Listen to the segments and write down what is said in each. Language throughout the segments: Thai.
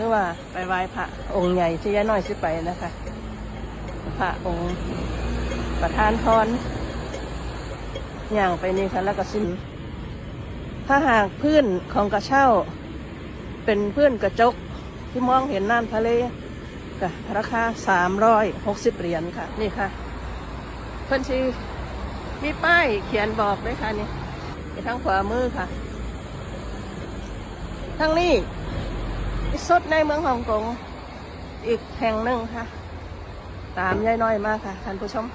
รือว่าไปไหว้พระองค์ใหญ่ที่ย่าน้อยสิไปนะคะ พระองค์ประธานพรอย่างไปนี่ค่ะแล้วก็สิ้นถ้าหากพื้นของกระเช้า เป็นพื้นกระจกที่มองเห็นน้ำทะเลก็ราคาสามร้อยหกสิบเหรียญค่ะ นี่ค่ะเพิ่นชีมีป้ายเขียนบอกด้วยค่ะนี่ไปทางขวามือค่ะทางนี้ สดในเมืองฮ่องกงอีกแห่งหนึ่งค่ะ ตามยายน้อยมากค่ะท่านผู้ชม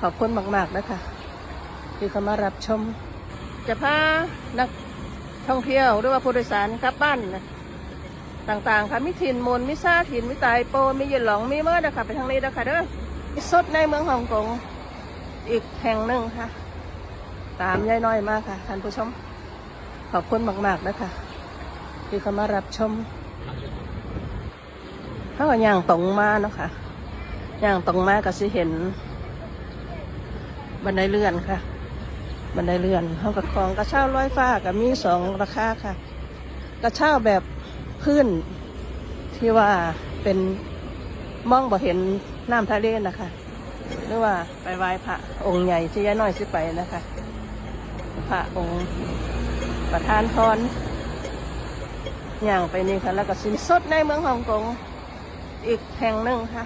ขอบคุณมากๆนะคะที่เข้ามารับชม จะพานักท่องเที่ยวหรือว่าผู้โดยสารกลับบ้านนะต่างๆค่ะมิถินมูลมิซาถินมิตายโปมีเย็นหลงมีเมื่อนะคะไปทางนี้นะคะเด้อสดในเมืองฮ่องกงอีกแห่งหนึ่งค่ะ ตามยายน้อยมากค่ะท่านผู้ชม ขอบคุณมากๆนะคะ ที่เขามารับชมเขาก็ย่างตรงมาเนาะค่ะย่างตรงมาก็สิเห็น บันไดเลื่อนค่ะ บันไดเลื่อนห้องกับของกระเช้าลอยฟ้ากับมีสองราคาค่ะ กระเช้าแบบพื้นที่ว่าเป็นมองบ่เห็นน้ำทะเลนะคะหรือว่าไปไหว้พระองค์ใหญ่ที่ย่าน้อยสิไปนะคะ พระองค์ประธานพร อย่างไปนี่ค่ะแล้วก็สินสดในเมืองฮ่องกงอีกแห่งหนึ่งค่ะ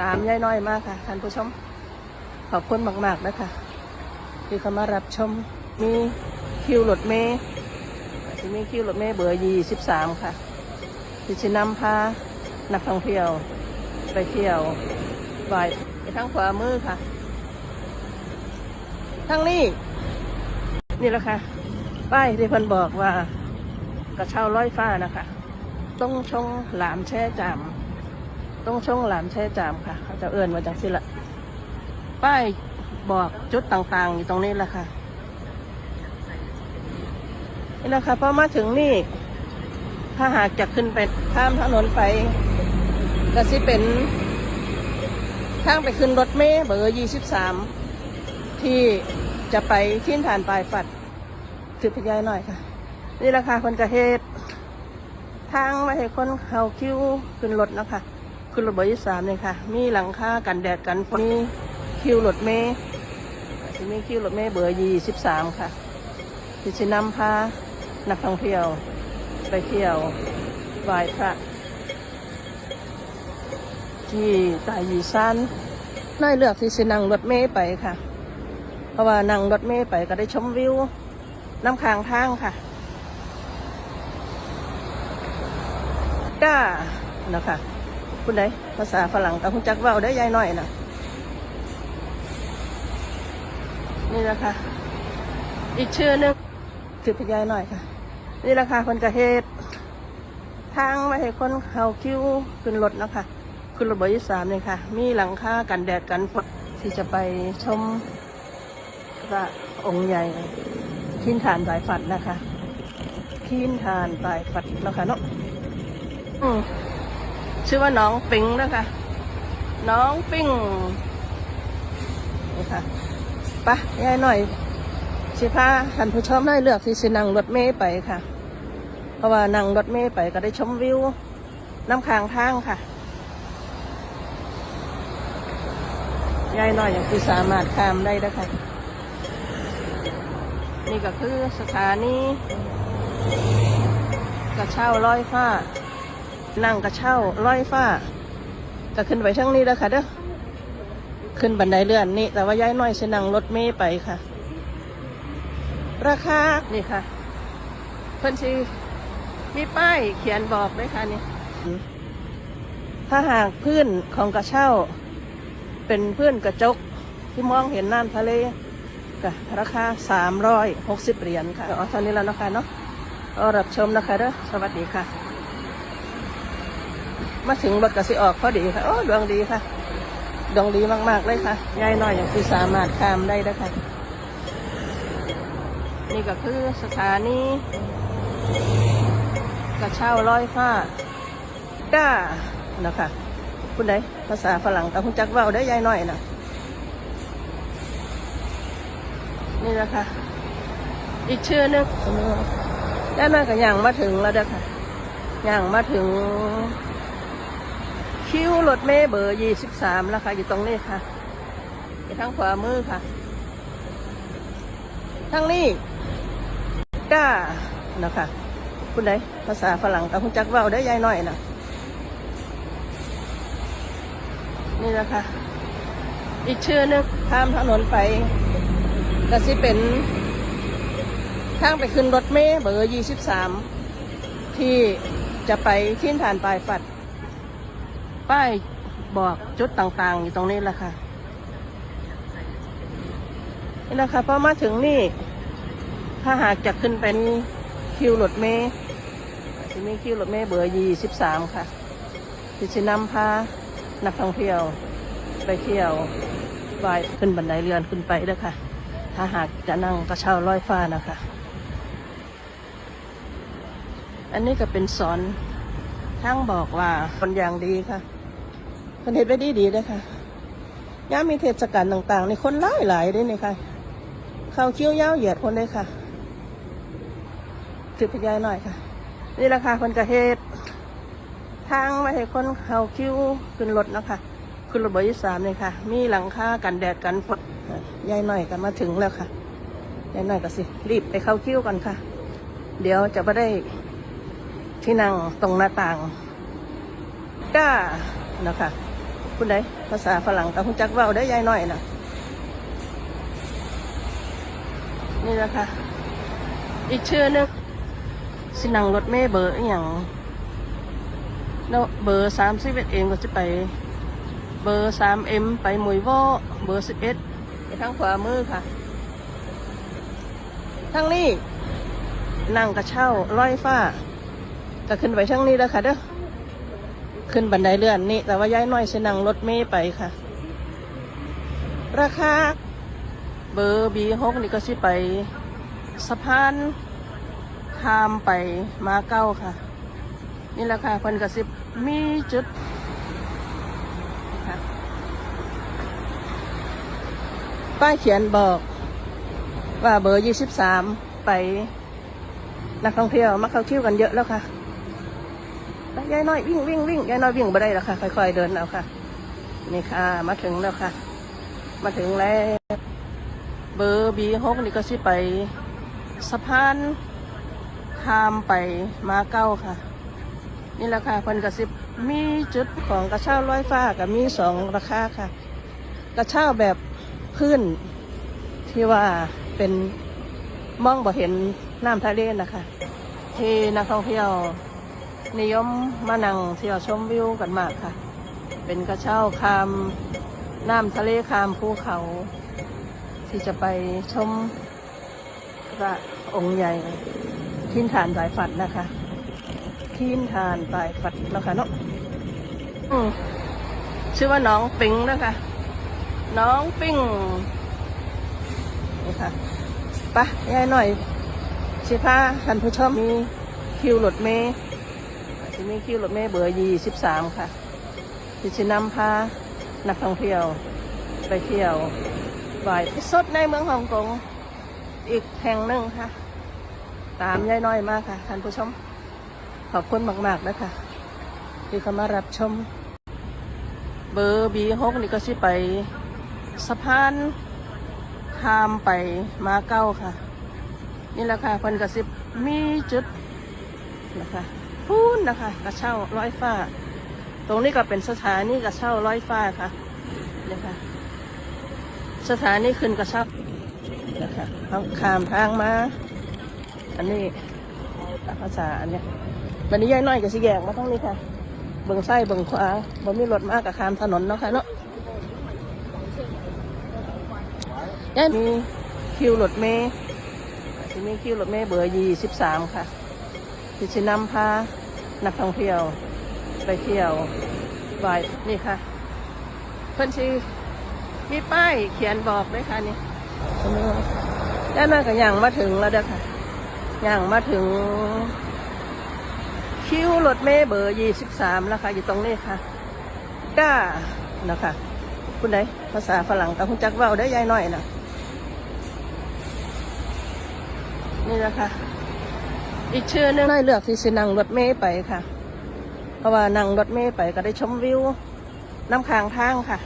ตามยายน้อยมากค่ะท่านผู้ชม ขอบคุณมากๆนะคะที่เข้ามารับชมมีคิวรถเมย์ที่มีคิวรถเมย์เบอร์ยี่สิบสามค่ะที่จะนำพานักท่องเที่ยวไปเที่ยวไปไปทางขวามือค่ะทางนี้ นี่แหละค่ะ ป้ายที่พิ่นบอกว่า กระเช้าร้อยฟ้านะคะ ต้องชงหลามแช่จามต้องช่องหลามแช่จามค่ะเขาจะเอื่นมาจากสิละป้ายบอกจุดต่างๆอยู่ตรงนี้แหละค่ะนี่แหละค่ะพอมาถึงนี่ ถ้าหากจะขึ้นไปข้ามถนนไปก็สิเป็นทางไปขึ้นรถเมล์เบอร์ยี่สิบสามที่จะไปที่ฐานปลายฝัดถือพยายหน่อยค่ะ นี่แหละค่ะคนกระเทศทางม่ให้คนเขาคิ้วขึ้นรถนะคะขึ้นรถเบอร์ยี่สามเลยค่ะ มีหลังคากันแดดกันฝนมีคิวรถเมย์มีคิวรถเมย์เบอร์ยี่สิบสามค่ะที่จะนำพานักท่องเที่ยว ไปเที่ยวไหว้พระที่ตายีซันน่ายเลือกที่จะนั่งรถเมย์ไปค่ะ เพราะว่านั่งรถเมย์ไปก็ได้ชมวิวน้ำค้างทางค่ะ ก้านะคะคุณใดภาษาฝรั่งแต่คุณจักว่าได้ยายน้อยนะนี่แหละค่ะอีกชื่อหนึงถือพยายหน่อยค่ะ นี่แหละค่ะคนกระเทศทางม่ให้คนเขาคิวขึ้นรถนะคะขึ้นรถบอร์ยี่สามเลยค่ะ มีหลังคากันแดดกันฝนที่จะไปชมพระองค์ใหญ่ ทินฐานสายฝัดนะคะ ทินฐานสายฝัดนะคะเนาะ อืมชื่อว่าน้องปิงนะคะ น้องปิ้งนี่ค่ะไปะยายหน่อยสิพาท่านผู้ชมได้เลือกที่สินั่งรถเมย์ไปค่ะ เพราะว่านั่งรถเมย์ไปก็ได้ชมวิว น้ำค้างทางค่ะยายหน่อยอย่างที่สามารถข้ามได้นะคะนี่ก็คือสถานีกระเช้าลอยฟ้า นั่งกระเช้าลอยฟ้าจะขึ้นไปทั้งนี้แล้วค่ะเด้อขึ้นบันไดเลื่อนนี่แต่ว่าย้ายน้อยสินั่งรถเมย์ไปค่ะ ราคานี่ค่ะเพิ่นชีมีป้ายเขียนบอกด้วยค่ะนี่ถ้าหากพื้นของกระเช้า เป็นพื้นกระจกที่มองเห็นน้ำทะเลก็ราคาสามร้อยหกสิบเหรียญค่ะเอาเท่านี้แล้วนะคะเนาะรับชมนะคะเด้อสวัสดีค่ะ มาถึงรถกระสิออกพอดีค่ะโอ้ดวงดีค่ะ ดวงดีมาก ๆ เลยค่ะยายน้อยอย่างที่สามารถข้ามได้นะคะนี่ก็คือสถานีกระเช้าลอยฟ้าก้านะคะคุณใดภาษาฝรั่งแต่คุณจักว่าได้ยายน้อยนะนี่นะคะ อีกชื่อนึงยายน้อยก็ยังมาถึงแล้วเด้อค่ะย่างมาถึง คิวรถเมล์เบอร์ยี่สิบสามแล้วค่ะอยู่ตรงนี้ค่ะอยู่ทางขวามือค่ะทางนี้ก้านะคะคุณใดภาษาฝรั่งกับคุณจักว่าได้ยายหน่อยนะนี่นะคะ อีกชื่อนึงข้ามถนนไปก็สิเป็นทางไปขึ้นรถเมล์เบอร์ยี่สิบสามที่จะไปที่ฐานปลายฝัด ป้ายบอกจุดต่างๆ อยู่ตรงนี้แหละค่ะ นี่นะคะพอมาถึงนี่ ถ้าหากจะขึ้นเป็นคิวรถเมย์จะมีคิวรถเมย์เบอร์ยี่สิบสามค่ะที่จะนำพานักท่องเที่ยว ไปเที่ยวไปขึ้นบันไดเรือนขึ้นไปเด้อค่ะ ถ้าหากจะนั่งกระเช้าลอยฟ้านะคะ อันนี้ก็เป็นสอนทั้งบอกว่าคนอย่างดีค่ะ คนเห็นไปดีดีเลยค่ะย่ามมีเทศกาลต่างๆในคนหลายหลายด้วยนี่ค่ะ เข้าคิ้วยาวเหยียดคนเลยค่ะถือพยายหน่อยค่ะ นี่แหละค่ะคนกระเทศทางมาให้คนเข้าคิ้วขึ้นรถนะคะขึ้นรถเบอร์ยี่สามเลยค่ะ มีหลังคากันแดดกันฝนยายหน่อยกันมาถึงแล้วค่ะยายหน่อยก็สิ รีบไปเข้าคิ้วกันค่ะ เดี๋ยวจะไม่ได้ที่นั่งตรงหน้าต่างก้านะคะ คุณใดภาษาฝรั่งกับคุณจักเว่าได้ยายหน่อยนะนี่นะคะ อีกชื่อนึงสินังรถเมย์เบอร์อย่างเนาะเบอร์สามสิบเอ็ดเองก็จะไป เบอร์สามเอ็มไปมวยโวเบอร์สิบเอ็ดไปทางขวามือค่ะทางนี้นั่งกระเช่าร้อยฟ้าก็ขึ้นไปทางนี้แล้วค่ะเด้อ ขึ้นบันไดเลื่อนนี่ แต่ว่าย้ายน้อยสินั่งรถเมย์ไปค่ะ ราคาเบอร์บีหกนี่ก็สิไปสะพานข้ามไปมาเก้าค่ะ นี่แหละค่ะเพิ่นก็สิบมีจุดป้ายเขียนบอกว่าเบอร์ยี่สิบสามไป นักท่องเที่ยวมาเข้าเที่ยวกันเยอะแล้วค่ะ ยายน้อยวิ่งวิ่งวิ่งยายน้อยวิ่งไปได้แล้วค่ะ ค่อย ๆ เดินแล้วค่ะ นี่ค่ะ มาถึงแล้วค่ะ มาถึงแล้ว เบอร์บีหกนี่ก็สิไปสะพานข้ามไปมาเก้าค่ะ นี่แหละค่ะเพิ่นกระซิบมีจุดของกระเช้าร้อยฟ้ากับมีสองราคาค่ะ กระเช้าแบบพื้นที่ว่าเป็นมองบ่เห็นน้ำทะเลนะคะ ที่นักท่องเที่ยว นิยมมานั่งเที่ยวชมวิวกันมากค่ะ เป็นกระเช้าคามน้ำทะเลคามภูเขา ที่จะไปชมพระองค์ใหญ่ทินฐานสายฝัดนะคะทินฐานสายฝัดนะคะเนาะอืมชื่อว่าน้องปิงนะคะ น้องปิ้งนี่ค่ะปะยายหน่อยสิพาท่านผู้ชมมีคิวรถเมย์ ที่มีคิวรถเมล์เบอร์ยี่สิบสามค่ะที่จะนำพานักท่องเที่ยว ไปเที่ยวบ่ายสดในเมืองฮ่องกงอีกแห่งหนึ่งค่ะ ตามยายน้อยมากค่ะท่านผู้ชม ขอบคุณมากๆนะคะที่เข้ามารับชม เบอร์บีหกนี่ก็สิไปสะพานข้ามไปมาเก้าค่ะ นี่แหละค่ะเพิ่นกระซิบมีจุดนะคะ พูนนะคะ กระเช่าร้อยฟ้า ตรงนี้ก็เป็นสถานีกระเช่าร้อยฟ้าค่ะเนี่ยค่ะสถานีขึ้นกระเช่านะคะเขาข้ามทางมา อันนี้ภาษาอันเนี้ยวันนี้ยายน้อยกับสิแยกมาทั้งนี้ค่ะ เบิ่งซ้ายเบิ่งขวาบ่มีรถมากกับข้ามถนนเนาะค่ะเนาะยายมีคิวรถเมย์มีคิวรถเมย์เบอร์ยี่สิบสามค่ะ ที่จะนำพานักท่องเที่ยวไปเที่ยวบายนี่ค่ะ เพิ่นชีมีป้ายเขียนบอกด้วยค่ะนี่ด้านหน้าก็ย่างมาถึงแล้วเด้อค่ะย่างมาถึง คิวรถเมย์เบอร์ยี่สิบสามแล้วค่ะ อยู่ตรงนี้ค่ะก้านะคะคุณใดภาษาฝรั่งกับคุณจักเว่าได้ยายหน่อยนะนี่นะคะ อีกชื่อนึงได้เลือกที่สินั่งรถเมย์ไปค่ะ เพราะว่านั่งรถเมย์ไปก็ได้ชมวิวน้ำค้างทางค่ะ